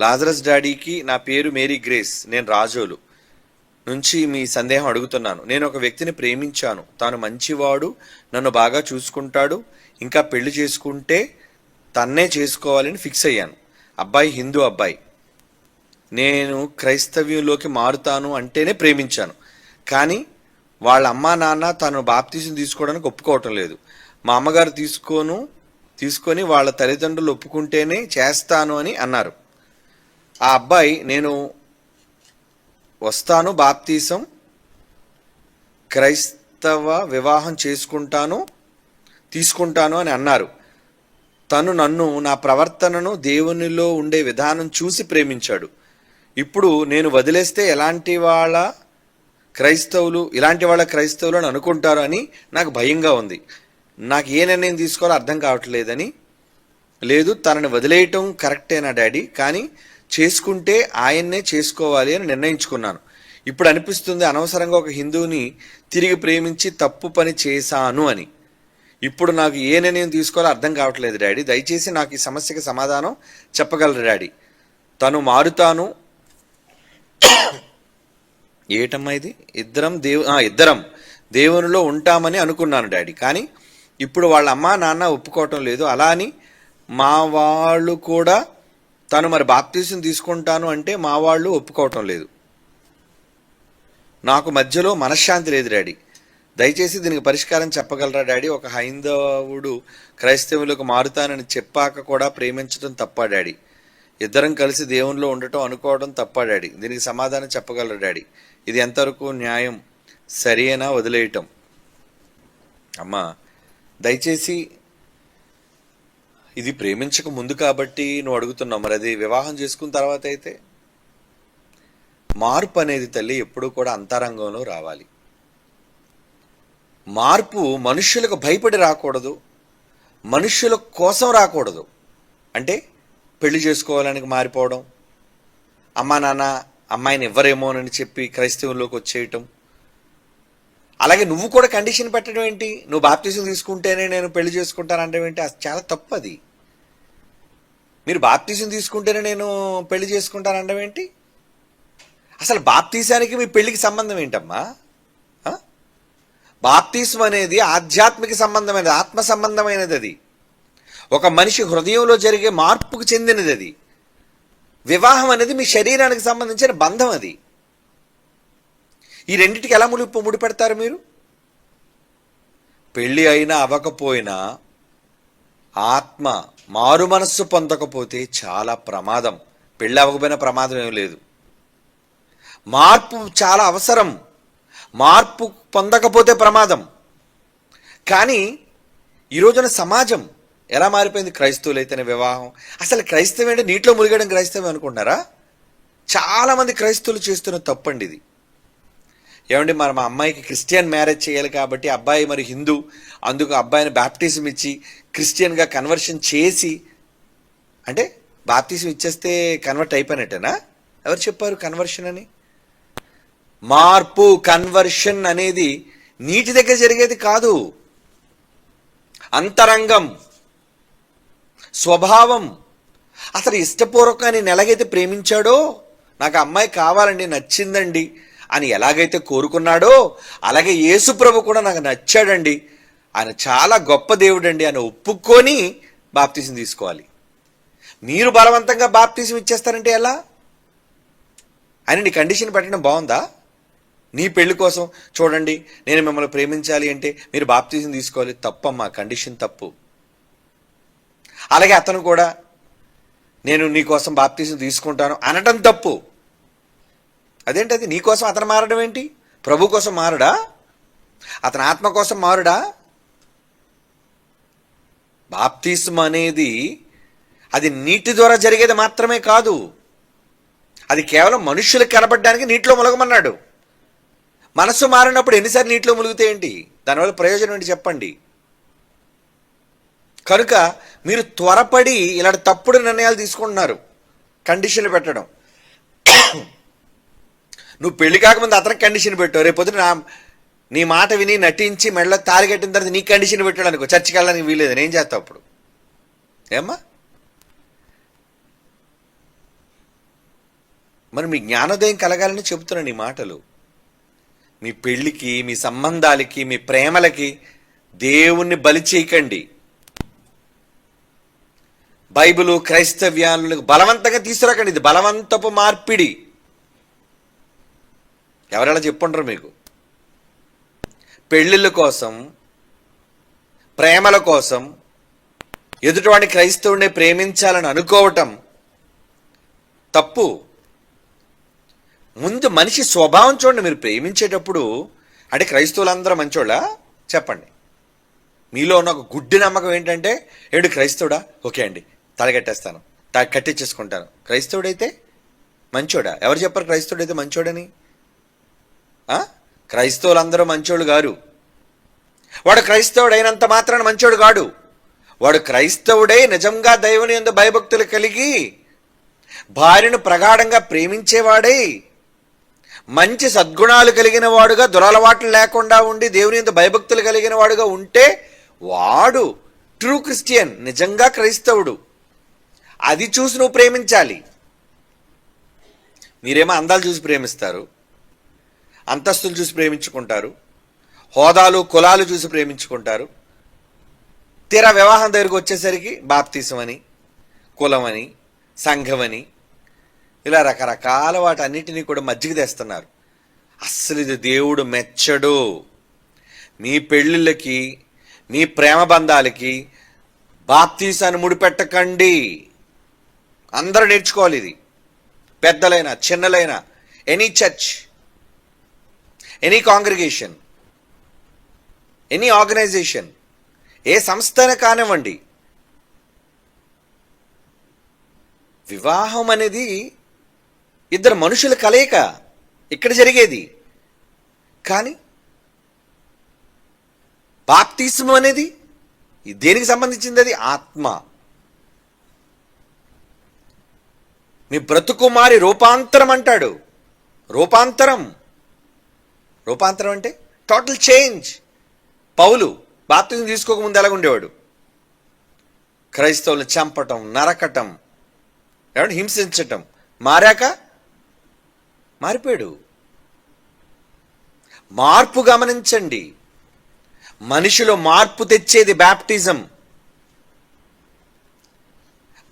Lazarus డాడీకి నా పేరు మేరీ గ్రేస్ నేను రాజోలు నుంచి మీ సందేహం అడుగుతున్నాను. నేను ఒక వ్యక్తిని ప్రేమించాను. తాను మంచివాడు నన్ను బాగా చూసుకుంటాడు ఇంకా పెళ్ళి చేసుకుంటే తన్నే చేసుకోవాలని ఫిక్స్ అయ్యాను. అబ్బాయి హిందూ అబ్బాయి. నేను క్రైస్తవ్యంలోకి మారుతాను అంటేనే ప్రేమించాను. కానీ వాళ్ళ అమ్మా నాన్న తను బాప్తీసం తీసుకోవడానికి ఒప్పుకోవటం లేదు. మా అమ్మగారు తీసుకోను తీసుకొని వాళ్ళ తల్లిదండ్రులు ఒప్పుకుంటేనే చేస్తాను అని అన్నారు. ఆ అబ్బాయి నేను వస్తాను బాప్తీసం క్రైస్తవ వివాహం చేసుకుంటాను తీసుకుంటాను అని అన్నారు. తను నన్ను నా ప్రవర్తనను దేవునిలో ఉండే విధానం చూసి ప్రేమించాడు. ఇప్పుడు నేను వదిలేస్తే ఎలాంటి వాళ్ళ క్రైస్తవులు ఇలాంటి వాళ్ళ క్రైస్తవులు అని అనుకుంటారు అని నాకు భయంగా ఉంది. నాకు ఏ నిర్ణయం తీసుకోవాలో అర్థం కావట్లేదని. లేదు తనని వదిలేయటం కరెక్టేనా డాడీ? కానీ చేసుకుంటే ఆయన్నే చేసుకోవాలి అని నిర్ణయించుకున్నాను. ఇప్పుడు అనిపిస్తుంది అనవసరంగా ఒక హిందువుని తిరిగి ప్రేమించి తప్పు పని చేశాను అని. ఇప్పుడు నాకు ఏ నిర్ణయం తీసుకోవాలో అర్థం కావట్లేదు డాడీ. దయచేసి నాకు ఈ సమస్యకి సమాధానం చెప్పగలరు డాడీ. తను మారుతాను. ఏటమ్మా ఇది? ఇద్దరం దేవు ఇద్దరం దేవునిలో ఉంటామని అనుకున్నాను డాడీ. కానీ ఇప్పుడు వాళ్ళ అమ్మ నాన్న ఒప్పుకోవటం లేదు. అలా అని మా వాళ్ళు కూడా తను మరి బాప్తీసం తీసుకుంటాను అంటే మా వాళ్ళు ఒప్పుకోవటం లేదు. నాకు మధ్యలో మనశ్శాంతి లేదు డాడీ. దయచేసి దీనికి పరిష్కారం చెప్పగలరా డాడీ? ఒక హైందవుడు క్రైస్తవులకు మారుతానని చెప్పాక కూడా ప్రేమించడం తప్ప డాడీ. ఇద్దరం కలిసి దేవునిలో ఉండటం అనుకోవడం తప్ప డాడీ. దీనికి సమాధానం చెప్పగలరా డాడీ? ఇది ఎంతవరకు న్యాయం? సరియనా వదిలేయటం. అమ్మా దయచేసి ఇది ప్రేమించక ముందు కాబట్టి నువ్వు అడుగుతున్నావు. మరి అది వివాహం చేసుకున్న తర్వాత అయితే మార్పు అనేది తల్లి ఎప్పుడూ కూడా అంతరంగంలో రావాలి. మార్పు మనుష్యులకు భయపడి రాకూడదు. మనుష్యుల కోసం రాకూడదు. అంటే పెళ్ళి చేసుకోవాలని మారిపోవడం అమ్మా నాన్న అమ్మాయిని ఇవ్వరేమోనని చెప్పి క్రైస్తవంలోకి వచ్చేయటం. అలాగే నువ్వు కూడా కండిషన్ పెట్టడం ఏంటి? నువ్వు బాప్తీసం తీసుకుంటేనే నేను పెళ్ళి చేసుకుంటానంటే ఏంటి? అది చాలా తప్పు అది. మీరు బాప్తీసం తీసుకుంటేనే నేను పెళ్ళి చేసుకుంటానండం ఏంటి? అసలు బాప్తీసానికి మీ పెళ్ళికి సంబంధం ఏంటమ్మా? బాప్తీసం అనేది ఆధ్యాత్మిక సంబంధమైనది ఆత్మ సంబంధమైనది అది. ఒక మనిషి హృదయంలో జరిగే మార్పుకు చెందినది అది. వివాహం అనేది మీ శరీరానికి సంబంధించిన బంధం అది. ఈ రెండింటికి ఎలా ముడిపు ముడిపెడతారు మీరు? పెళ్ళి అయినా అవ్వకపోయినా ఆత్మ మారు మనస్సు పొందకపోతే చాలా ప్రమాదం. పెళ్ళి అవ్వకపోయినా ప్రమాదం ఏం లేదు. మార్పు చాలా అవసరం. మార్పు పొందకపోతే ప్రమాదం. కానీ ఈ రోజున సమాజం ఎలా మారిపోయింది? క్రైస్తవులైతేనే వివాహం. అసలు క్రైస్తవం అంటే నీటిలో మునిగడం క్రైస్తవం అనుకుంటున్నారా? చాలామంది క్రైస్తవులు చేస్తున్న తప్పండి ఇది. ఏమండి మరి మా అమ్మాయికి క్రిస్టియన్ మ్యారేజ్ చేయాలి కాబట్టి అబ్బాయి మరి హిందూ అందుకు అబ్బాయిని బ్యాప్టిజం ఇచ్చి క్రిస్టియన్గా కన్వర్షన్ చేసి అంటే బాప్టిజం ఇచ్చేస్తే కన్వర్ట్ అయిపోయినట్టేనా? ఎవరు చెప్పారు కన్వర్షన్ అని? మార్పు కన్వర్షన్ అనేది నీటి దగ్గర జరిగేది కాదు. అంతరంగం స్వభావం. అసలు ఇష్టపూర్వకంగా నేను ఎలాగైతే ప్రేమించాడో నాకు అమ్మాయి కావాలండి నచ్చిందండి అని ఎలాగైతే కోరుకున్నాడో అలాగే యేసుప్రభు కూడా నాకు నచ్చాడండి. ఆయన చాలా గొప్ప దేవుడండి. అని ఒప్పుకొని బాప్తీసం తీసుకోవాలి. మీరు బలవంతంగా బాప్తీసం ఇచ్చేస్తారంటే ఎలా? అని నీ కండిషన్ పెట్టడం బాగుందా? నీ పెళ్ళి కోసం చూడండి నేను మిమ్మల్ని ప్రేమించాలి అంటే మీరు బాప్తీసం తీసుకోవాలి. తప్పమ్మా కండిషన్ తప్పు. అలాగే అతను కూడా నేను నీ కోసం బాప్తీసం తీసుకుంటాను అనటం తప్పు. అదేంటది? నీకోసం అతను మారడం ఏంటి? ప్రభు కోసం మారడా? అతని ఆత్మ కోసం మారుడా? బాప్తిస్మ అనేది అది నీటి ద్వారా జరిగేది మాత్రమే కాదు. అది కేవలం మనుష్యులకు కనబడడానికి నీటిలో ములగమన్నాడు. మనస్సు మారినప్పుడు ఎన్నిసార్లు నీటిలో ములిగితే ఏంటి? దానివల్ల ప్రయోజనం ఏంటి చెప్పండి. కనుక మీరు త్వరపడి ఇలాంటి తప్పుడు నిర్ణయాలు తీసుకుంటున్నారు. కండిషన్లు పెట్టడం. నువ్వు పెళ్ళి కాకముందు అతనికి కండిషన్ పెట్టావు. రేపు నా నీ మాట విని నటించి మెడలో తాలి కట్టిన తర్వాత నీ కండిషన్ పెట్టాడు అనుకో. చర్చికి వెళ్ళడానికి వీలేదు నేను చేస్తావు అప్పుడు. ఏమ్మా? మరి మీ జ్ఞానోదయం కలగాలని చెబుతున్నాను ఈ మాటలు. మీ పెళ్ళికి మీ సంబంధాలకి మీ ప్రేమలకి దేవుణ్ణి బలి చేయకండి. బైబిలు క్రైస్తవ్యాలను బలవంతంగా తీసుకురాకండి. ఇది బలవంతపు మార్పిడి. ఎవరైనా చెప్పుంటారు మీకు. పెళ్ళిళ్ళ కోసం ప్రేమల కోసం ఎదుటివాడిని క్రైస్తవుడిని ప్రేమించాలని అనుకోవటం తప్పు. ముందు మనిషి స్వభావం చూడండి మీరు ప్రేమించేటప్పుడు అంటే క్రైస్తవులందరూ మంచోళ్ళా? చెప్పండి. మీలో ఉన్న ఒక గుడ్డి నమ్మకం ఏంటంటే ఏడు క్రైస్తవుడా? ఓకే అండి తలగట్టేస్తాను త కట్టించేసుకుంటాను. క్రైస్తవుడైతే మంచోడా? ఎవరు చెప్పారు క్రైస్తవుడైతే మంచోడని? క్రైస్తవులందరూ మంచోళ్ళు గారు వాడు క్రైస్తవుడైనంత మాత్రాన మంచోడు కాడు. వాడు క్రైస్తవుడై నిజంగా దైవుని ఎందు భయభక్తులు కలిగి భార్యను ప్రగాఢంగా ప్రేమించేవాడై. మంచి సద్గుణాలు కలిగిన వాడుగా దురలవాట్లు లేకుండా ఉండి దేవుని ఎందు భయభక్తులు కలిగిన వాడుగా ఉంటే వాడు ట్రూ క్రిస్టియన్ నిజంగా క్రైస్తవుడు. అది చూసి నువ్వు ప్రేమించాలి. మీరేమో అందాలు చూసి ప్రేమిస్తారు. అంతస్తులు చూసి ప్రేమించుకుంటారు. హోదాలు కులాలు చూసి ప్రేమించుకుంటారు. తీరా వివాహం దగ్గరికి వచ్చేసరికి బాప్తీసం అని కులమని సంఘమని ఇలా రకరకాల వాటన్నిటినీ కూడా మజ్జిగ తెస్తున్నారు. అస్సలు ఇది దేవుడు మెచ్చడు. మీ పెళ్ళిళ్ళకి మీ ప్రేమ బంధాలకి బాప్తీసాన్ని ముడిపెట్టకండి. అందరూ నేర్చుకోవాలి ఇది. పెద్దలైనా చిన్నలైనా any church. Any congregation any organization ఏ సంస్థ కానివ్వండి వివాహం అనేది ఇద్దరు మనుషుల కలయిక ఇక్కడ జరిగేది. కానీ బాప్తిస్మం అనేది ఇది దేనికి సంబంధించింది అది? ఆత్మ. మీ బ్రతుకుమారి రూపాంతరం అంటాడు. రూపాంతరం. రూపాంతరం అంటే టోటల్ చేంజ్. పౌలు బాప్తిజం తీసుకోకముందు ఎలాగుండేవాడు? క్రైస్తవులు చంపటం నరకటం ఏమంటే హింసించటం. మారాక? మారిపోయాడు. మార్పు గమనించండి. మనిషిలో మార్పు తెచ్చేది బ్యాప్టిజం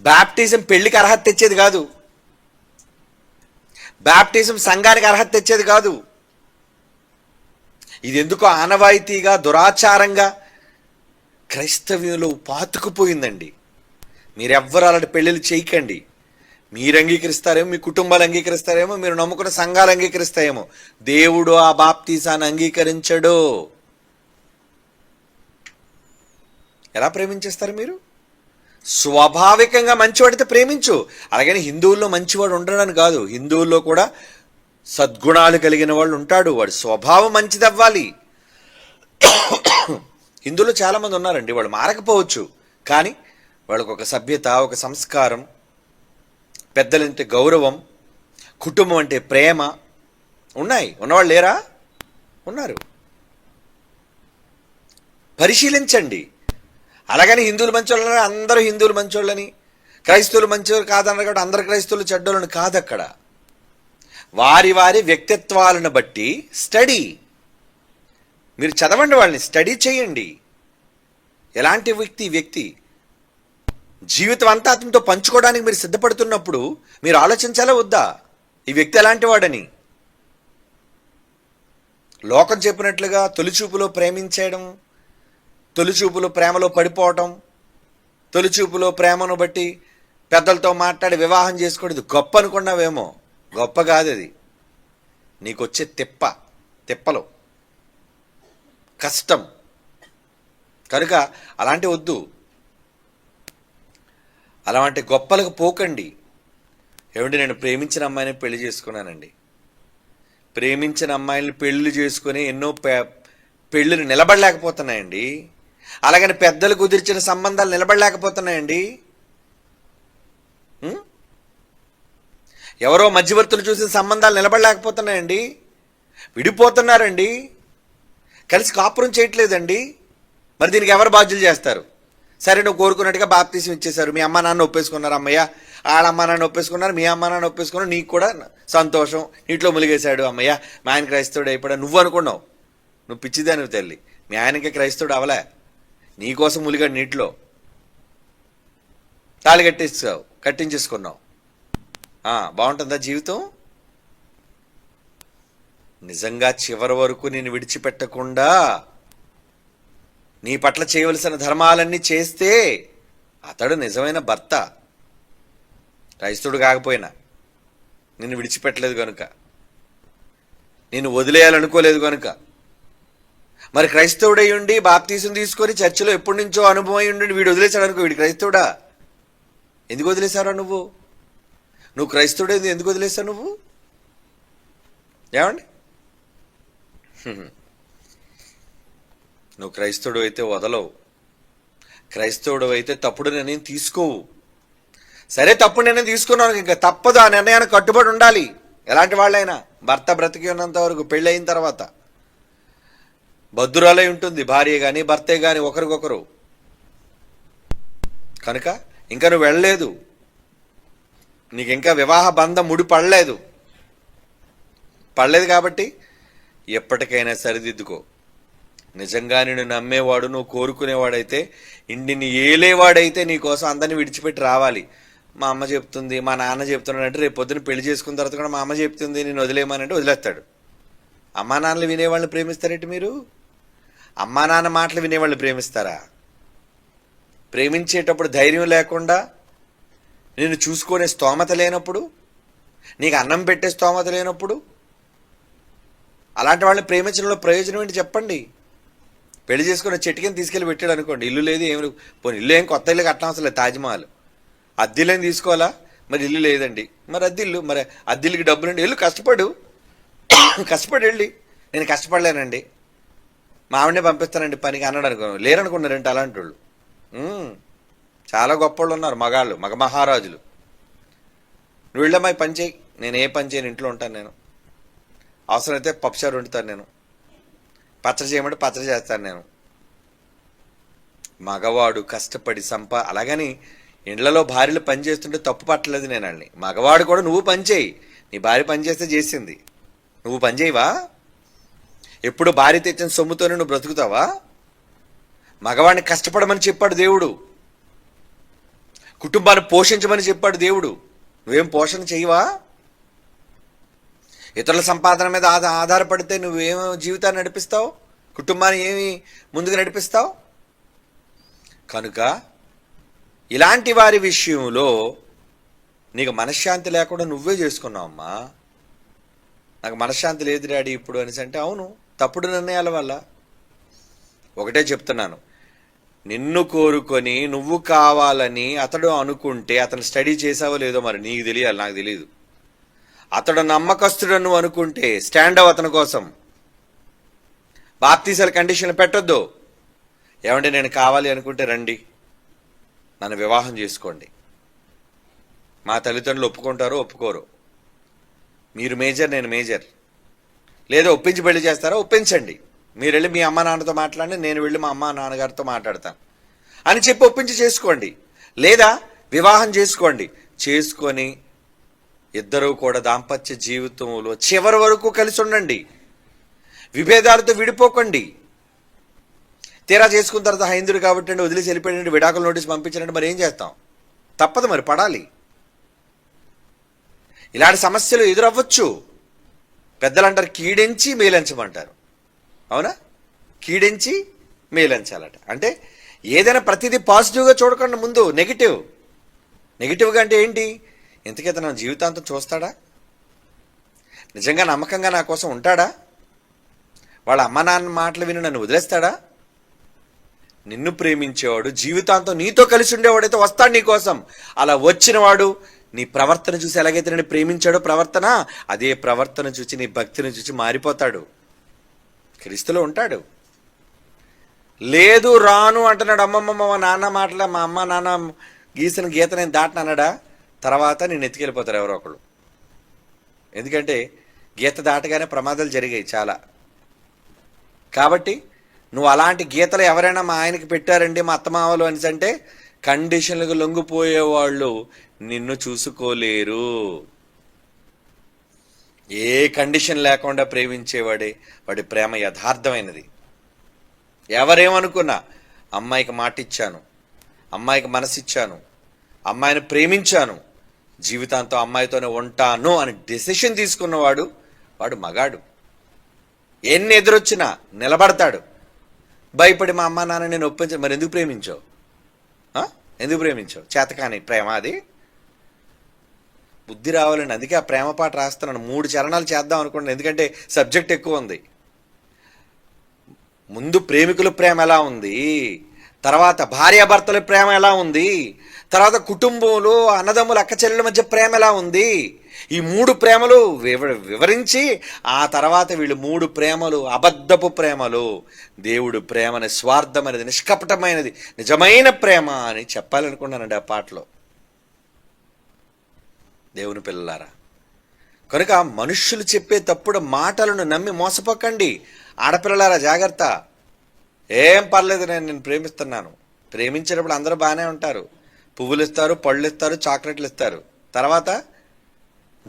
బ్యాప్టిజం పెళ్ళికి అర్హత తెచ్చేది కాదు. బ్యాప్టిజం సంఘానికి అర్హత తెచ్చేది కాదు. ఇది ఎందుకో ఆనవాయితీగా దురాచారంగా? క్రైస్తవ్యంలో పాతుకుపోయిందండి. మీరెవ్వరు అలాంటి పెళ్ళిళ్ళు చేయకండి. మీరు అంగీకరిస్తారేమో మీ కుటుంబాలు అంగీకరిస్తారేమో మీరు నమ్ముకున్న సంఘాలు అంగీకరిస్తాయేమో. దేవుడు ఆ బాప్తీసాన్ని అంగీకరించడు. ఎలా ప్రేమించేస్తారు మీరు? స్వాభావికంగా మంచివాడితే ప్రేమించు. అలాగని హిందువుల్లో మంచివాడు ఉండడని కాదు. హిందువుల్లో కూడా సద్గుణాలు కలిగిన వాళ్ళు ఉంటాడు. వాడి స్వభావం మంచిది అవ్వాలి ఇందులో చాలామంది ఉన్నారండి. వాళ్ళు మారకపోవచ్చు. కానీ వాళ్ళకు ఒక సభ్యత ఒక సంస్కారం పెద్దలంటే గౌరవం కుటుంబం అంటే ప్రేమ ఉన్నాయి. ఉన్నవాళ్ళు లేరా? ఉన్నారు. పరిశీలించండి. అలాగని హిందువులు మంచోళ్ళని అందరూ హిందువులు మంచోళ్ళని క్రైస్తవులు మంచోళ్ళు కాదన్నారు కాబట్టి అందరు క్రైస్తవులు చెడ్డోళ్ళని కాదు అక్కడ వారి వారి వ్యక్తిత్వాలను బట్టి స్టడీ. మీరు చదవండి వాళ్ళని స్టడీ చేయండి. ఎలాంటి వ్యక్తి వ్యక్తి జీవితం అంతా అతనితో పంచుకోవడానికి మీరు సిద్ధపడుతున్నప్పుడు మీరు ఆలోచించాలా వద్దా? ఈ వ్యక్తి ఎలాంటి వాడని? లోకం చెప్పినట్లుగా తొలిచూపులో ప్రేమించేయడం తొలిచూపులో ప్రేమలో పడిపోవటం తొలిచూపులో ప్రేమను బట్టి పెద్దలతో మాట్లాడి వివాహం చేసుకోవడం గొప్ప అనుకున్నావేమో. గొప్ప కాదు అది నీకు వచ్చే తిప్ప తిప్పలు. కష్టం. కనుక అలాంటి వద్దు. అలాంటి గొప్పలకు పోకండి. ఏమంటే నేను ప్రేమించిన అమ్మాయిని పెళ్ళి చేసుకున్నానండి. ప్రేమించిన అమ్మాయిని పెళ్ళి చేసుకుని ఎన్నో పె పెళ్ళిళ్ళు నిలబడలేకపోతున్నాయండి. అలాగని పెద్దలు కుదిర్చిన సంబంధాలు నిలబడలేకపోతున్నాయండి. ఎవరో మధ్యవర్తులు చూసిన సంబంధాలు నిలబడలేకపోతున్నాయండి. విడిపోతున్నారండి. కలిసి కాపురం చేయట్లేదండి. మరి దీనికి ఎవరు బాధ్యులు చేస్తారు? సరే నువ్వు కోరుకున్నట్టుగా బాప్తీసం ఇచ్చేశారు. మీ అమ్మ నాన్న ఒప్పేసుకున్నారు అమ్మయ్య. వాళ్ళ అమ్మ నాన్న ఒప్పేసుకున్నారు. మీ అమ్మ నాన్న ఒప్పేసుకున్నారు. నీకు కూడా సంతోషం. నీటిలో ములిగేశాడు అమ్మయ్య. మా ఆయన క్రైస్తవుడు అయిపోయా నువ్వు అనుకున్నావు. నువ్వు పిచ్చిదానివి తల్లి. మీ ఆయనకి క్రైస్తవుడు అవలే. నీకోసం ములిగాడు నీటిలో. తాళి కట్టేసావు. కట్టించేసుకున్నావు. బాగుంటుందా జీవితం? నిజంగా చివరి వరకు నేను విడిచిపెట్టకుండా నీ పట్ల చేయవలసిన ధర్మాలన్నీ చేస్తే అతడు నిజమైన భర్త. క్రైస్తుడు కాకపోయినా నిన్ను విడిచిపెట్టలేదు కనుక నేను వదిలేయాలనుకోలేదు కనుక మరి క్రైస్తవుడై ఉండి బాప్తీసం తీసుకొని చర్చిలో ఎప్పటి నుంచో అనుభవం అయి ఉండి వీడు వదిలేశాడు అనుకో వీడు క్రైస్తవుడా? ఎందుకు వదిలేశారా నువ్వు? నువ్వు క్రైస్తవుడేది ఎందుకు వదిలేసావు నువ్వు? ఏమండి? నువ్వు క్రైస్తవుడు అయితే వదలవు. క్రైస్తవుడు అయితే తప్పుడు నిర్ణయం తీసుకోవు. సరే తప్పుడు నిర్ణయం తీసుకున్నావు ఇంకా తప్పదు. ఆ నిర్ణయానికి కట్టుబడి ఉండాలి. ఎలాంటి వాళ్ళైనా. భర్త బ్రతికి ఉన్నంత వరకు పెళ్ళి అయిన తర్వాత. భద్రురాలై ఉంటుంది. భార్య కానీ భర్తే కానీ ఒకరికొకరు. కనుక ఇంకా నువ్వు వెళ్ళలేదు. నీకు ఇంకా వివాహ బంధం ముడి పడలేదు పడలేదు కాబట్టి ఎప్పటికైనా సరిదిద్దుకో. నిజంగా నేను నమ్మేవాడు నువ్వు కోరుకునేవాడైతే ఇంటిని ఏలేవాడైతే నీ కోసం అందరిని విడిచిపెట్టి రావాలి. మా అమ్మ చెప్తుంది మా నాన్న చెప్తున్నాడు అంటే రేపు పొద్దున పెళ్ళి చేసుకున్న తర్వాత కూడా మా అమ్మ చెప్తుంది నేను వదిలేయమనంటే వదిలేస్తాడు. అమ్మా నాన్నలు వినేవాళ్ళని ప్రేమిస్తారేంటి మీరు? అమ్మా నాన్న మాటలు వినేవాళ్ళు ప్రేమిస్తారా? ప్రేమించేటప్పుడు ధైర్యం లేకుండా నేను చూసుకునే స్తోమత లేనప్పుడు? నీకు అన్నం పెట్టే స్తోమత లేనప్పుడు? అలాంటి వాళ్ళని ప్రేమించడంలో ప్రయోజనం ఏంటి చెప్పండి? పెళ్ళి చేసుకున్న చెట్టుకని తీసుకెళ్ళి పెట్టాడు అనుకోండి. ఇల్లు లేదు ఏమి పోనీ ఇల్లు ఏం కొత్త ఇల్లు కట్టడం అసలు లేదు తాజ్మహల్. అద్దెలేం తీసుకోవాలా? మరి ఇల్లు లేదండి. మరి అద్దిల్లు మరి అద్దెలకి డబ్బులు ఇల్లు కష్టపడు. కష్టపడి వెళ్ళి. నేను కష్టపడలేనండి. మా ఆవిడనే పంపిస్తానండి పనికి అన్నాడు అనుకో. లేరనుకున్నారంటే అలాంటి వాళ్ళు చాలా గొప్పవాళ్ళు ఉన్నారు మగాళ్ళు మగ మహారాజులు. నువ్వు వెళ్ళమ్మా పని చేయి నేను ఏ పని చేయను ఇంట్లో ఉంటాను నేను. అవసరమైతే పప్పుచారు వండుతాను నేను. పచ్చడి చేయమంటే పచ్చడి చేస్తాను నేను. మగవాడు కష్టపడి సంప అలాగని ఇండ్లలో భార్యలు పని చేస్తుంటే తప్పు పట్టలేదు నేను వాళ్ళని మగవాడు కూడా నువ్వు పని చేయి. నీ భార్య పని చేస్తే చేసింది. నువ్వు పని చేయవా? ఎప్పుడు భార్య తెచ్చిన సొమ్ముతోనే నువ్వు బ్రతుకుతావా? మగవాడిని కష్టపడమని చెప్పాడు దేవుడు. కుటుంబాన్ని పోషించమని చెప్పాడు దేవుడు. నువ్వేం పోషణ చేయవా? ఇతరుల సంపాదన మీద ఆధార ఆధారపడితే నువ్వేం జీవితాన్ని నడిపిస్తావు? కుటుంబాన్ని ఏమి ముందుకు నడిపిస్తావు? కనుక ఇలాంటి వారి విషయంలో నీకు మనశ్శాంతి లేకుండా నువ్వే చేసుకున్నావు అమ్మా. నాకు మనశ్శాంతి లేదు డాడీ ఇప్పుడు అనేసి అంటే అవును తప్పుడు నిర్ణయాల వల్ల. ఒకటే చెప్తున్నాను. నిన్ను కోరుకొని నువ్వు కావాలని అతడు అనుకుంటే అతను స్టడీ చేసావో లేదో మరి నీకు తెలియాలి నాకు తెలియదు అతడు నమ్మకస్తుడు నువ్వు అనుకుంటే స్టాండ్ అవ్ అతని కోసం. బాప్తీసాల కండిషన్ పెట్టొద్దు. ఏమంటే నేను కావాలి అనుకుంటే రండి. నన్ను వివాహం చేసుకోండి. మా తల్లిదండ్రులు ఒప్పుకుంటారో ఒప్పుకోరు. మీరు మేజర్ నేను మేజర్. లేదా ఒప్పించి పెళ్ళి చేస్తారా ఒప్పించండి. మీరు వెళ్ళి మీ అమ్మ నాన్నతో మాట్లాడి నేను వెళ్ళి మా అమ్మ నాన్నగారితో మాట్లాడతాను. అని చెప్పి ఒప్పించి చేసుకోండి. లేదా వివాహం చేసుకోండి. చేసుకొని ఇద్దరూ కూడా దాంపత్య జీవితంలో చివరి వరకు కలిసి ఉండండి. విభేదాలతో విడిపోకండి. తీరా చేసుకున్న తర్వాత హైందుడు కాబట్టి అండి వదిలేసి వెళ్ళిపోయాడంటే విడాకుల నోటీస్ పంపించారంటే మరి ఏం చేస్తాం? తప్పదు మరి పడాలి. ఇలాంటి సమస్యలు ఎదురవ్వచ్చు. పెద్దలు అంటారు కీడించి మేలంచమంటారు. అవునా? కీడించి మేలంచాలట. అంటే ఏదైనా ప్రతిదీ పాజిటివ్గా చూడకుండా ముందు నెగిటివ్. నెగిటివ్గా అంటే ఏంటి? ఇంతకైతే నా జీవితాంతం చూస్తాడా? నిజంగా నమ్మకంగా నా కోసం ఉంటాడా? వాళ్ళ అమ్మ నాన్న మాటలు విని నన్ను వదిలేస్తాడా? నిన్ను ప్రేమించేవాడు జీవితాంతం నీతో కలిసి ఉండేవాడైతే వస్తాడు నీకోసం అలా వచ్చినవాడు నీ ప్రవర్తన చూసి ఎలాగైతే నేను ప్రేమించాడో ప్రవర్తన? అదే ప్రవర్తన చూసి నీ భక్తిని చూసి మారిపోతాడు. క్రీస్తులో ఉంటాడు. లేదు రాను అంటున్నాడు అమ్మమ్మ మా నాన్న మాటల మా అమ్మ నాన్న గీసిన గీత నేను దాటను అన్నాడా? తర్వాత నేను ఎత్తుకెళ్ళిపోతారు ఎవరో ఒకళ్ళు. ఎందుకంటే గీత దాటగానే ప్రమాదాలు జరిగాయి చాలా. కాబట్టి నువ్వు అలాంటి గీతలు ఎవరైనా మా ఆయనకి పెట్టారండి మా అత్తమావలు అని అంటే కండిషన్లకు లొంగిపోయేవాళ్ళు నిన్ను చూసుకోలేరు. ఏ కండిషన్ లేకుండా ప్రేమించేవాడే వాడి ప్రేమ యథార్థమైనది. ఎవరేమనుకున్నా అమ్మాయికి మాట ఇచ్చాను అమ్మాయికి మనసిచ్చాను అమ్మాయిని ప్రేమించాను జీవితాంతం అమ్మాయితోనే ఉంటాను అని డెసిషన్ తీసుకున్నవాడు వాడు మగాడు. ఎన్ని ఎదురొచ్చినా నిలబడతాడు. భయపడి మా అమ్మ నాన్న నేను ఒప్పించ మరి ఎందుకు ప్రేమించావు? ఎందుకు ప్రేమించావు? చేతకాని ప్రేమ అది? బుద్ధి రావాలండి అందుకే ఆ ప్రేమ పాట రాస్తున్నాను. మూడు చరణాలు చేద్దాం అనుకోండి ఎందుకంటే సబ్జెక్ట్ ఎక్కువ ఉంది. ముందు ప్రేమికుల ప్రేమ ఎలా ఉంది? తర్వాత భార్యాభర్తల ప్రేమ ఎలా ఉంది? తర్వాత కుటుంబంలో అన్నదమ్ముల అక్క చెల్లెల మధ్య ప్రేమ ఎలా ఉంది? ఈ మూడు ప్రేమలు వివ వివరించి ఆ తర్వాత వీళ్ళు మూడు ప్రేమలు అబద్ధపు ప్రేమలు. దేవుడు ప్రేమ నిస్వార్థమైనది నిష్కపటమైనది నిజమైన ప్రేమ అని చెప్పాలనుకున్నానండి ఆ పాటలో. దేవుని పిల్లలారా. కనుక మనుష్యులు చెప్పే తప్పుడు మాటలను నమ్మి మోసపోకండి. ఆడపిల్లలారా జాగ్రత్త. ఏం పర్లేదు నేను నేను ప్రేమిస్తున్నాను. ప్రేమించేటప్పుడు అందరూ బాగానే ఉంటారు. పువ్వులు ఇస్తారు పళ్ళు ఇస్తారు చాక్లెట్లు ఇస్తారు. తర్వాత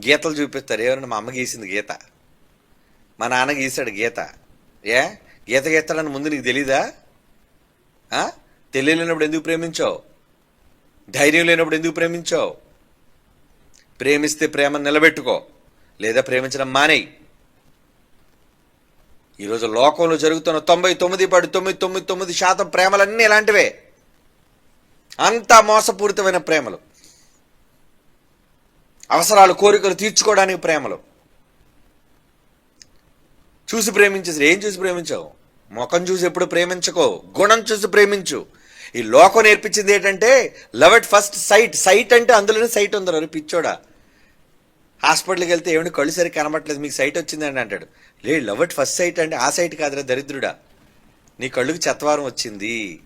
గీతలు చూపిస్తారు. ఎవరైనా మా అమ్మ గీసింది గీత? మా నాన్న గీశాడు గీత. ఏ? గీత గీస్తాడని ముందు నీకు తెలీదా? తెలియలేనప్పుడు ఎందుకు ప్రేమించావు? ధైర్యం లేనప్పుడు ఎందుకు ప్రేమించావు? ప్రేమిస్తే ప్రేమ నిలబెట్టుకో లేదా ప్రేమించడం మానేయి. ఈరోజు లోకంలో జరుగుతున్న తొంభై తొమ్మిది పాటు తొమ్మిది తొమ్మిది తొమ్మిది శాతం ప్రేమలన్నీ ఇలాంటివే. అంతా మోసపూరితమైన ప్రేమలు. అవసరాలు కోరికలు తీర్చుకోవడానికి ప్రేమలు. చూసి ప్రేమించేసి ఏం చూసి ప్రేమించావు? ముఖం చూసి ఎప్పుడు ప్రేమించకో? గుణం చూసి ప్రేమించు. ఈ లోకం నేర్పించింది ఏంటంటే love at first sight sight అంటే అందులోనే సైట్ ఉందరు పిచ్చోడా. హాస్పిటల్కి వెళ్తే ఏమిటి కళ్ళు సరి కనబట్టలేదు మీకు సైట్ వచ్చిందండి అంటాడు. లే లవ్ ఎట్ ఫస్ట్ సైట్ అంటే ఆ సైట్ కాదురా దరిద్రుడా. నీ కళ్ళుకి చెత్తవారం వచ్చింది.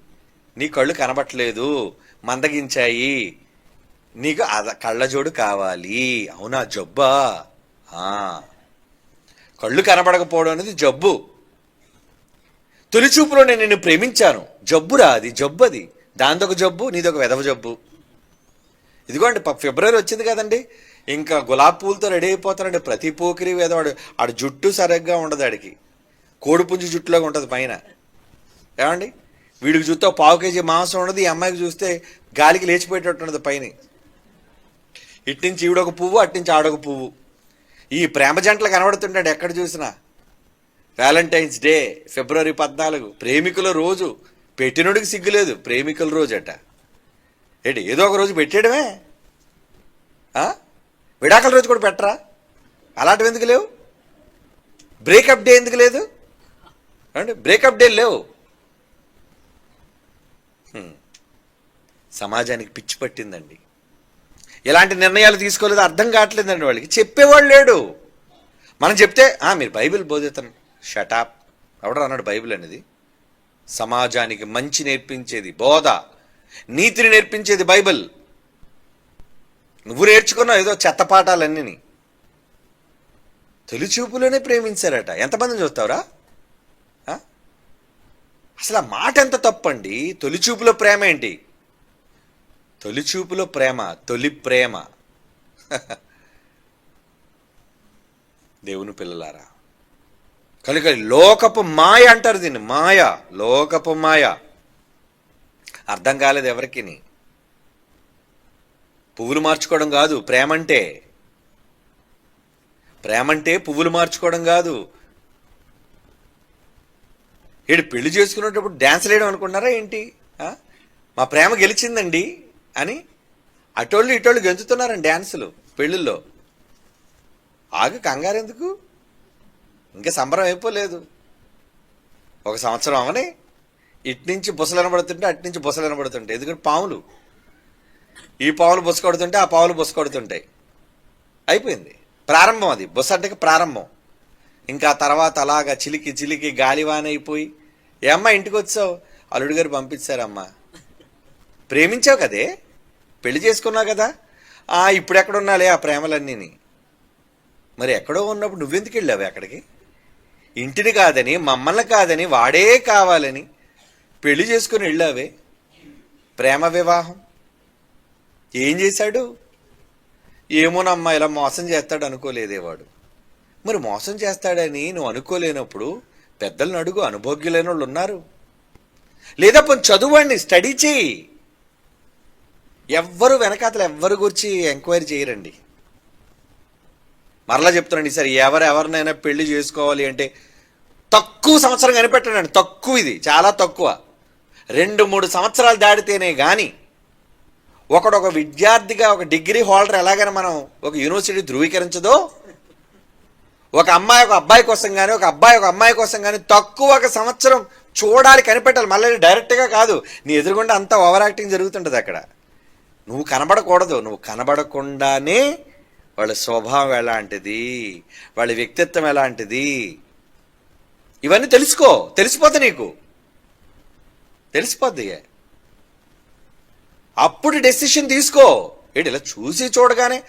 నీ కళ్ళు కనబట్టలేదు మందగించాయి. నీకు కళ్ళజోడు కావాలి. అవునా జబ్బా? కళ్ళు కనబడకపోవడం అనేది జబ్బు. తొలిచూపులో నేను నిన్ను ప్రేమించాను. జబ్బురా అది జబ్బు అది. దాందొక జబ్బు నీదొక వెదవ జబ్బు. ఇదిగోండి ప- ఫిబ్రవరి వచ్చింది కదండి. ఇంకా గులాబీ పూలతో రెడీ అయిపోతారండి ప్రతి పోకిరి వేదవాడు. ఆడు జుట్టు సరిగ్గా ఉండదు ఆడికి. కోడిపుంజు జుట్టులాగా ఉంటుంది పైన. ఏమండి? వీడికి చూస్తే పావు కేజీ మాంసం ఉండదు ఈ అమ్మాయికి చూస్తే గాలికి లేచిపోయేటట్టు ఉండదు పైన. ఇట్నుంచి ఈవిడొక పువ్వు అట్నుంచి ఆడొక పువ్వు. ఈ ప్రేమ జంటలు కనబడుతుంటాడు ఎక్కడ చూసినా. వ్యాలంటైన్స్ డే ఫిబ్రవరి పద్నాలుగు ప్రేమికుల రోజు. పెట్టినోడికి సిగ్గులేదు ప్రేమికుల రోజు అట ఏంటి ఏదో ఒక రోజు పెట్టేయడమే? విడాకుల రోజు కూడా పెట్టరా? అలాంటివి ఎందుకు లేవు? బ్రేకప్ డే ఎందుకు లేదు? అంటే బ్రేకప్ డే లేవు. సమాజానికి పిచ్చి పట్టిందండి. ఎలాంటి నిర్ణయాలు తీసుకోలేదో అర్థం కావట్లేదండి వాళ్ళకి. చెప్పేవాడు లేడు. మనం చెప్తే మీరు బైబిల్ బోధిస్తాను షటాప్ ఎవడో అన్నాడు బైబిల్ అనేది? సమాజానికి మంచి నేర్పించేది బోధ. నీతిని నేర్పించేది బైబిల్. నువ్వు నేర్చుకున్నావు ఏదో చెత్త తొలిచూపులోనే తొలి చూపులోనే ప్రేమించారట. ఎంతమందిని చూస్తావురా? అసలు ఆ మాట ఎంత తప్పండి? తొలి చూపులో ప్రేమ ఏంటి? తొలి చూపులో ప్రేమ తొలి ప్రేమ. దేవుని పిల్లలారా కనుక లోకపు మాయ అంటారు దీన్ని మాయ లోకపు మాయ. అర్థం కాలేదు ఎవరికి పువ్వులు మార్చుకోవడం కాదు ప్రేమంటే. ప్రేమంటే పువ్వులు మార్చుకోవడం కాదు. ఏడు పెళ్ళి చేసుకునేటప్పుడు డ్యాన్స్ వేయడం అనుకున్నారా ఏంటి? మా ప్రేమ గెలిచిందండి అని అటోళ్ళు ఇటోళ్ళు గెంతుతున్నారండి డ్యాన్సులు పెళ్ళిళ్ళు ఆగు కంగారు ఎందుకు ఇంకా సంబరం అయిపోలేదు ఒక సంవత్సరం అవని ఇటు నుంచి బుసలు వినబడుతుంటే అటు నుంచి బుసలు వినబడుతుంటాయి ఎందుకంటే పాములు. ఈ పావులు బుస కొడుతుంటే ఆ పావులు బుస కొడుతుంటాయి. అయిపోయింది. ప్రారంభం అది. బుస అంటే ప్రారంభం. ఇంకా తర్వాత అలాగా చిలికి చిలికి గాలివాన అయిపోయి ఏ అమ్మ ఇంటికి వచ్చావు? అల్లుడు గారు పంపించారమ్మా. ప్రేమించావు కదే? పెళ్ళి చేసుకున్నావు కదా? ఇప్పుడు ఎక్కడున్నాలే ఆ ప్రేమలన్నీని. మరి ఎక్కడో ఉన్నప్పుడు నువ్వెందుకు వెళ్ళావు అక్కడికి? ఇంటిని కాదని మమ్మల్ని కాదని వాడే కావాలని పెళ్ళి చేసుకుని వెళ్ళావే. ప్రేమ వివాహం. ఏం చేశాడు? ఏమోనమ్మా ఇలా మోసం చేస్తాడు అనుకోలేదే వాడు. మరి మోసం చేస్తాడని నువ్వు అనుకోలేనప్పుడు పెద్దలను అడుగు అనుభోగ్యులైన వాళ్ళు ఉన్నారు. లేదా కొంచెం చదువువాడిని స్టడీ చేయి. ఎవ్వరు వెనకాతలు ఎవ్వరు గురించి ఎంక్వైరీ చేయరండి. మరలా చెప్తున్నాను సార్ ఎవరు ఎవరినైనా పెళ్ళి చేసుకోవాలి అంటే తక్కువ సంవత్సరం కనిపెట్టండి తక్కువ ఇది. చాలా తక్కువ. రెండు మూడు సంవత్సరాలు దాటితేనే కానీ ఒకడు ఒక విద్యార్థిగా ఒక డిగ్రీ హోల్డర్ ఎలాగైనా మనం ఒక యూనివర్సిటీ ధృవీకరించదో ఒక అమ్మాయి ఒక అబ్బాయి కోసం కానీ ఒక అబ్బాయి ఒక అమ్మాయి కోసం కానీ తక్కువ ఒక సంవత్సరం చూడాలి కనిపెట్టాలి. మళ్ళీ డైరెక్ట్గా కాదు. నీ ఎదురుగుండా అంతా ఓవర్ యాక్టింగ్ జరుగుతుంటుంది అక్కడ. నువ్వు కనబడకూడదు. నువ్వు కనబడకుండానే వాళ్ళ స్వభావం ఎలాంటిది? వాళ్ళ వ్యక్తిత్వం ఎలాంటిది? ఇవన్నీ తెలుసుకో. తెలిసిపోద్ది నీకు. తెలిసిపోద్ది అప్పుడు డెసిషన్ తీసుకో. ఏంటి ఇలా చూసి చూడగానే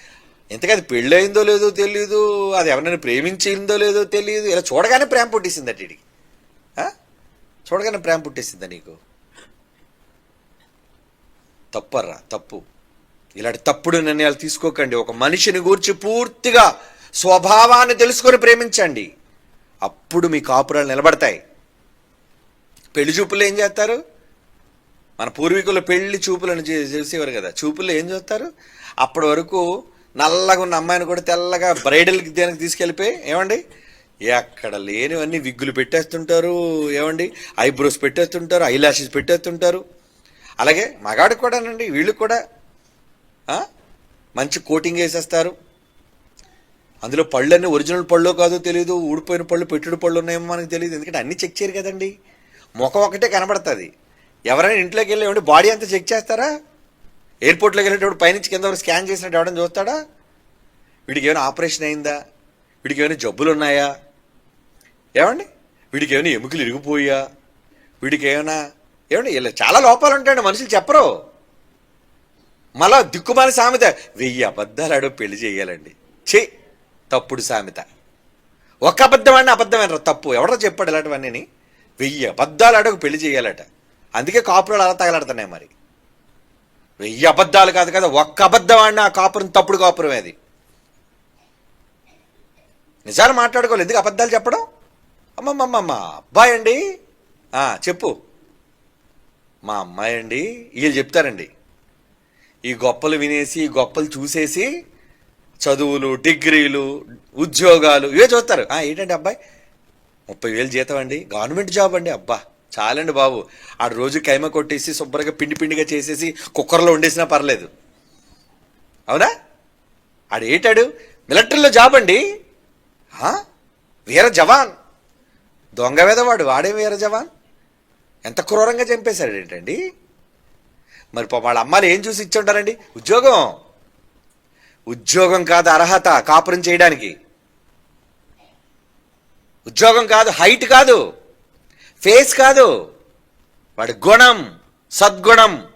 ఇంతకది అది పెళ్ళయిందో లేదో తెలియదు అది ఎవరినైనా ప్రేమించిందో లేదో తెలియదు ఇలా చూడగానే ప్రేమ పుట్టేసింది వీడికి. చూడగానే ప్రేమ పుట్టేసిందా నీకు? తప్పర్రా తప్పు. ఇలాంటి తప్పుడు నిర్ణయాలు తీసుకోకండి. ఒక మనిషిని గూర్చి పూర్తిగా స్వభావాన్ని తెలుసుకొని ప్రేమించండి. అప్పుడు మీ కాపురాలు నిలబడతాయి. పెళ్ళి చూపులు ఏం చేస్తారు? మన పూర్వీకులు పెళ్ళి చూపులను చేసేవారు కదా. చూపులు ఏం చేస్తారు? అప్పటి వరకు నల్లగా ఉన్న అమ్మాయిని కూడా తెల్లగా బ్రైడల్కి దేనికి తీసుకెళ్ళిపోయి ఏమండి? ఎక్కడ లేనివన్నీ విగ్గులు పెట్టేస్తుంటారు ఏమండి? ఐబ్రోస్ పెట్టేస్తుంటారు ఐలాషెస్ పెట్టేస్తుంటారు. అలాగే మగాడికి కూడానండి వీళ్ళు కూడా మంచి కోటింగ్ వేసేస్తారు. అందులో పళ్ళన్నీ ఒరిజినల్ పళ్ళో కాదో తెలియదు ఊడిపోయిన పళ్ళు పెట్టుడు పళ్ళు ఉన్నాయేమో మనకు తెలియదు ఎందుకంటే అన్ని చెక్ చేయరు కదండి. ముఖం ఒకటే కనబడుతుంది. ఎవరైనా ఇంట్లోకి వెళ్ళి బాడీ అంతా చెక్ చేస్తారా? ఎయిర్పోర్ట్లోకి వెళ్ళేటప్పుడు పైనుంచి కింద వరకు స్కాన్ చేసినట్టు ఎవడని చూస్తాడా? వీడికి ఏమైనా ఆపరేషన్ అయిందా? వీడికి ఏమైనా జబ్బులు ఉన్నాయా? ఏమండి? వీడికి ఏమైనా ఎముకలు ఇరిగిపోయా? వీడికి ఏమైనా ఏమండి ఇలా చాలా లోపాలు ఉంటాయండి మనుషులు చెప్పరు. మళ్ళా దిక్కుమాలి సామెత. వెయ్యి అబద్ధాలు పెళ్ళి చేయాలండి. చే తప్పుడు సామెత. ఒక్క అబద్ధం అన్న అబద్ధమైన తప్పు. ఎవడో చెప్పాడు ఇలాంటివన్నీ వెయ్యి అబద్ధాలు అడుగు పెళ్ళి చేయాలట. అందుకే కాపురాలు అలా తగలాడుతున్నాయి మరి. వెయ్యి అబద్ధాలు కాదు కదా ఒక్క అబద్ధం ఆడినా ఆ కాపురం తప్పుడు కాపురం అది. నిజాలు మాట్లాడుకోవాలి ఎందుకు అబద్ధాలు చెప్పడం? అమ్మమ్మమ్మమ్మ అబ్బాయి అండి. చెప్పు. మా అమ్మాయి అండి వీళ్ళు చెప్తారండి. ఈ గొప్పలు వినేసి ఈ గొప్పలు చూసేసి చదువులు డిగ్రీలు ఉద్యోగాలు ఇవే చూస్తారు. ఏంటంటే అబ్బాయి? ముప్పై వేలు జీతం అండి. గవర్నమెంట్ జాబ్ అండి. అబ్బా చాలండి బాబు. ఆడ రోజు కైమ కొట్టేసి శుభ్రంగా పిండి పిండిగా చేసేసి కుక్కర్లో వండేసినా పర్లేదు. అవునా? ఆడు ఏంటాడు? మిలిటరీలో జాబ్ అండి. వీర జవాన్. దొంగ వేదవాడు వాడే వీర జవాన్. ఎంత క్రూరంగా చంపేశాడు ఏంటండి? మరి వాళ్ళ అమ్మాయిలు ఏం చూసి ఇచ్చి ఉంటారండి? ఉద్యోగం. ఉద్యోగం కాదు అర్హత కాపురం చేయడానికి. ఉద్యోగం కాదు హైట్ కాదు ఫేస్ కాదు. వాడి గుణం సద్గుణం.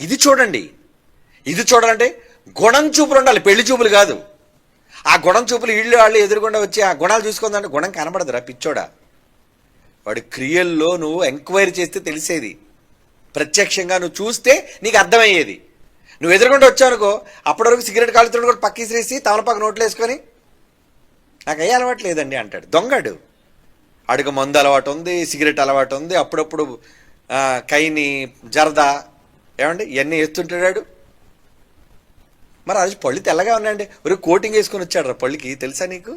ఇది చూడండి. ఇది చూడాలంటే గుణం చూపులు ఉండాలి పెళ్ళి చూపులు కాదు. ఆ గుణం చూపులు ఇళ్ళు వాళ్ళు ఎదురుకుండా వచ్చి ఆ గుణాలు చూసుకుందంటే గుణం కనబడదురా పిచ్చోడా. వాడి క్రియల్లో నువ్వు ఎంక్వైరీ చేస్తే తెలిసేది. ప్రత్యక్షంగా నువ్వు చూస్తే నీకు అర్థమయ్యేది. నువ్వు ఎదురుకుండా వచ్చావనుకో అప్పటి వరకు సిగరెట్ కాలుతుండే కూడా పక్కి తమలపాకు నోట్లు వేసుకొని నాకు అయ్యే అలవాటు లేదండి అంటాడు. దొంగడు. అడుగు మందు అలవాటు ఉంది సిగరెట్ అలవాటు ఉంది అప్పుడప్పుడు కైని జరదా ఏమండి ఇవన్నీ వేస్తుంటాడు మరి అది పళ్ళు తెల్లగా ఉన్నాయండి. ఒక కోటింగ్ వేసుకొని వచ్చాడు రా పళ్ళుకి తెలుసా నీకు?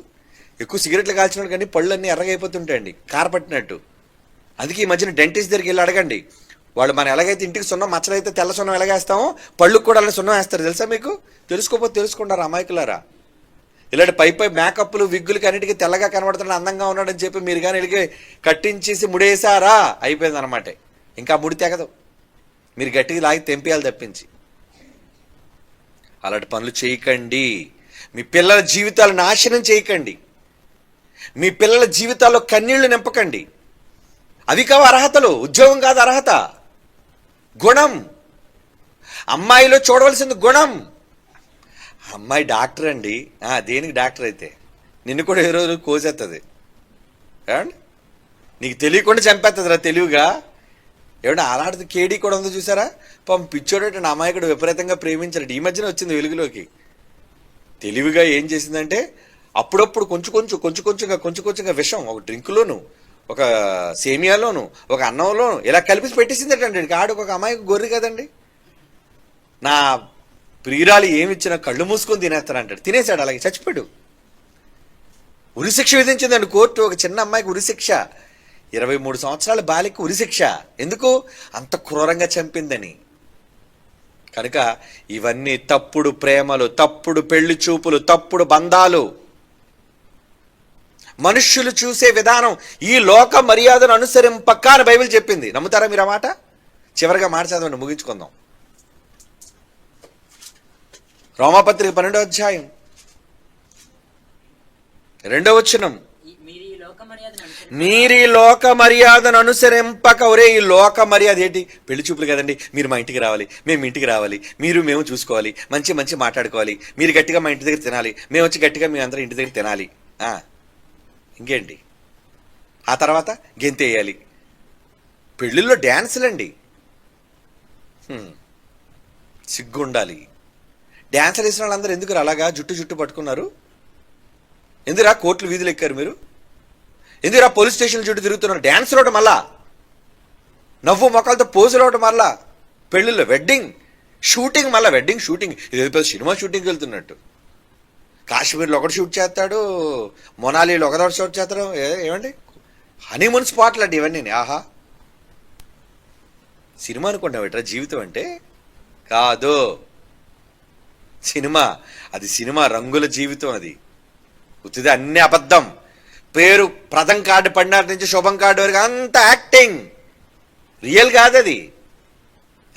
ఎక్కువ సిగరెట్లు కాల్చినాడు కానీ పళ్ళు అన్నీ ఎర్రగా అయిపోతుంటాయండి కారపట్టినట్టు. అందుకే ఈ మధ్యన డెంటిస్ట్ దగ్గరికి వెళ్ళి అడగండి. వాళ్ళు మనం ఎలాగైతే ఇంటికి సున్నం మచ్చలైతే తెల్ల సున్నం ఎలాగేస్తామో పళ్ళుకు కూడా అలా సున్నం వేస్తారు తెలుసా మీకు? తెలుసుకోపోతే తెలుసుకుంటారు అమాయకులారా. ఇలాంటి పై పై మేకప్లు విగ్గులకి అన్నిటికీ తెల్లగా కనబడుతున్నాడు అందంగా ఉన్నాడని చెప్పి మీరు కానీ వెళ్ళి కట్టించేసి ముడేసారా అయిపోయింది అనమాట ఇంకా ముడి తెగదు. మీరు గట్టిగా లాగి తెంపేయాలి తప్పించి. అలాంటి పనులు చేయకండి. మీ పిల్లల జీవితాలు నాశనం చేయకండి. మీ పిల్లల జీవితాల్లో కన్నీళ్ళు నింపకండి. అవి కావు అర్హతలు. ఉద్యోగం కాదు అర్హత. గుణం. అమ్మాయిలో చూడవలసింది గుణం. అమ్మాయి డాక్టర్ అండి. దేనికి డాక్టర్ అయితే? నిన్ను కూడా ఏ రోజు కోసేస్తుంది ఏమండి? నీకు తెలియకుండా చంపేస్తుంది రా తెలివిగా. ఏమన్నా అలాంటిది కేడీ కూడా ఉందో చూసారా? పాపం పిచ్చోడేటండి నా అమాయకుడు విపరీతంగా ప్రేమించాడు. ఈ మధ్యన వచ్చింది వెలుగులోకి. తెలివిగా ఏం చేసిందంటే అప్పుడప్పుడు కొంచెం కొంచెం కొంచెం కొంచెంగా కొంచెం కొంచెంగా విషం ఒక డ్రింకులోను ఒక సేమియాలోను ఒక అన్నంలోను ఇలా కలిపి పెట్టేసిందటండి ఆడు ఒక అమ్మాయికి గొర్రె కదండి. నా ప్రియురాలు ఏమిచ్చినా కళ్ళు మూసుకొని తినేస్తానంటాడు తినేశాడు అలాగే చచ్చిపోయాడు. ఉరిశిక్ష విధించిందండి కోర్టు. ఒక చిన్న అమ్మాయికి ఉరిశిక్ష ఇరవై మూడు సంవత్సరాల బాలికి ఉరిశిక్ష ఎందుకు? అంత క్రూరంగా చంపిందని. కనుక ఇవన్నీ తప్పుడు ప్రేమలు తప్పుడు పెళ్ళి చూపులు తప్పుడు బంధాలు. మనుష్యులు చూసే విధానం ఈ లోక మర్యాదను అనుసరింపక్క అని బైబిల్ చెప్పింది. నమ్ముతారా మీరు ఆ మాట? చివరిగా మాట చదవండి ముగించుకుందాం. రోమాపత్రిక పన్నెండో అధ్యాయం. రెండో వచనం. ఈ- మీరు ఈ లోక మర్యాదను అనుసరింపక ఒరే ఈ లోక మర్యాద ఏంటి? పెళ్ళి చూపులు కదండి మీరు మా ఇంటికి రావాలి మేము ఇంటికి రావాలి మీరు మేము చూసుకోవాలి మంచి మంచి మాట్లాడుకోవాలి మీరు గట్టిగా మా ఇంటి దగ్గర తినాలి మేము వచ్చి గట్టిగా మీ అందరం ఇంటి దగ్గర తినాలి. ఇంకేంటి? ఆ తర్వాత గెంతేయాలి. పెళ్ళిళ్ళలో డ్యాన్సులండి. సిగ్గుండాలి. డ్యాన్సులు వేసిన వాళ్ళందరూ ఎందుకురా అలాగా జుట్టు జుట్టు పట్టుకున్నారు? ఎందుకురా కోర్టులు వీధులు ఎక్కారు మీరు? ఎందుకురా పోలీస్ స్టేషన్ చుట్టూ తిరుగుతున్నారు? డ్యాన్స్ రోడ్డు మళ్ళా? నవ్వు మొక్కలతో పోజులు అవడం మళ్ళా? పెళ్ళిళ్ళు వెడ్డింగ్ షూటింగ్ మళ్ళా వెడ్డింగ్ షూటింగ్. ఇది పెద్ద సినిమా షూటింగ్కి వెళ్తున్నట్టు. కాశ్మీర్లో ఒకటి షూట్ చేస్తాడు మొనాలీలో ఒకదోటి షూట్ చేస్తాడు ఏమండి? హనీమూన్ స్పాట్లు అండి ఇవన్నీ ఆహా. సినిమా అనుకుంటాం ఎట్రా జీవితం అంటే? కాదు. సినిమా. అది సినిమా రంగుల జీవితం అది. ఉత్తిది అన్ని అబద్ధం. పేరు ప్రథం కార్డు పడినారు నుంచి శుభం కార్డు వరకు అంత యాక్టింగ్. రియల్ కాదది.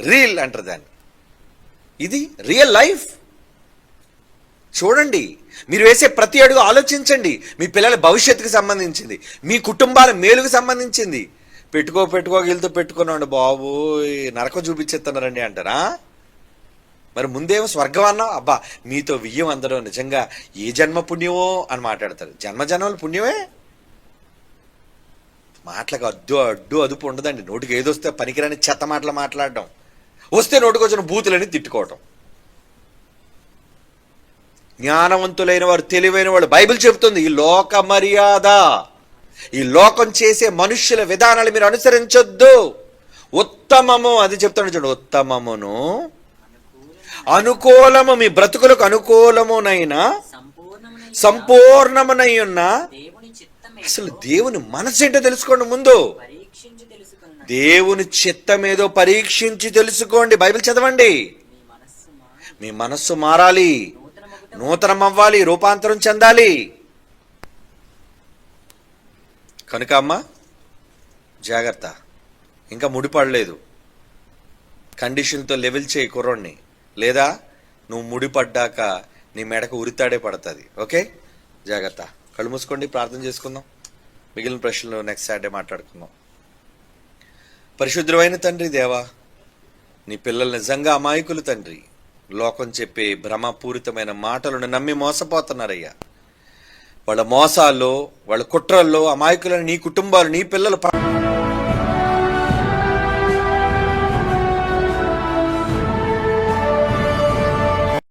రీల్ అంటారు దాన్ని. ఇది రియల్ లైఫ్. చూడండి మీరు వేసే ప్రతి అడుగు ఆలోచించండి. మీ పిల్లల భవిష్యత్తుకు సంబంధించింది మీ కుటుంబాల మేలుకు సంబంధించింది. పెట్టుకో పెట్టుకో వెళ్తూ పెట్టుకున్నాడు బాబు నరకం చూపించేస్తున్నారండి అంటారా? మరి ముందేమో స్వర్గం అన్నా అబ్బా మీతో వియ్యం అందరూ నిజంగా ఏ జన్మ పుణ్యమో అని మాట్లాడతారు. జన్మ జన్మలు పుణ్యమే? మాటలకు అడ్డు అడ్డు అదుపు ఉండదండి. నోటికి ఏదొస్తే పనికిరాని చెత్త మాటలు మాట్లాడడం. వస్తే నోటికి వచ్చిన బూతులని తిట్టుకోవటం. జ్ఞానవంతులైన వారు తెలివైన వాడు బైబిల్ చెబుతుంది ఈ లోక మర్యాద ఈ లోకం చేసే మనుష్యుల విధానాలు మీరు అనుసరించొద్దు. ఉత్తమము అది చెప్తాను చూడు ఉత్తమమును అనుకూలము మీ బ్రతుకులకు అనుకూలమునైన సంపూర్ణమునై ఉన్న అసలు దేవుని మనసు ఏంటో తెలుసుకోండి ముందు. దేవుని తెలుసుకున్న దేవుని చిత్తమేదో పరీక్షించి తెలుసుకోండి. బైబిల్ చదవండి. మీ మనస్సు మారాలి. నూతనం అవ్వాలి రూపాంతరం చెందాలి. కనుక అమ్మ జాగ్రత్త. ఇంకా ముడిపడలేదు. కండిషన్తో లెవెల్ చేయి కుర్రోడిని. లేదా నువ్వు ముడిపడ్డాక నీ మెడకు ఉరితాడే పడుతుంది. ఓకే? జాగ్రత్త. కళ్ళు మూసుకోండి ప్రార్థన చేసుకుందాం. మిగిలిన ప్రశ్నలు నెక్స్ట్ సాటర్డే మాట్లాడుకుందాం. పరిశుద్ధమైన తండ్రి దేవా నీ పిల్లలు నిజంగా అమాయకులు తండ్రి. లోకం చెప్పే భ్రమపూరితమైన మాటలను నమ్మి మోసపోతున్నారయ్యా. వాళ్ళ మోసాల్లో వాళ్ళ కుట్రల్లో అమాయకులను నీ కుటుంబాలు నీ పిల్లలు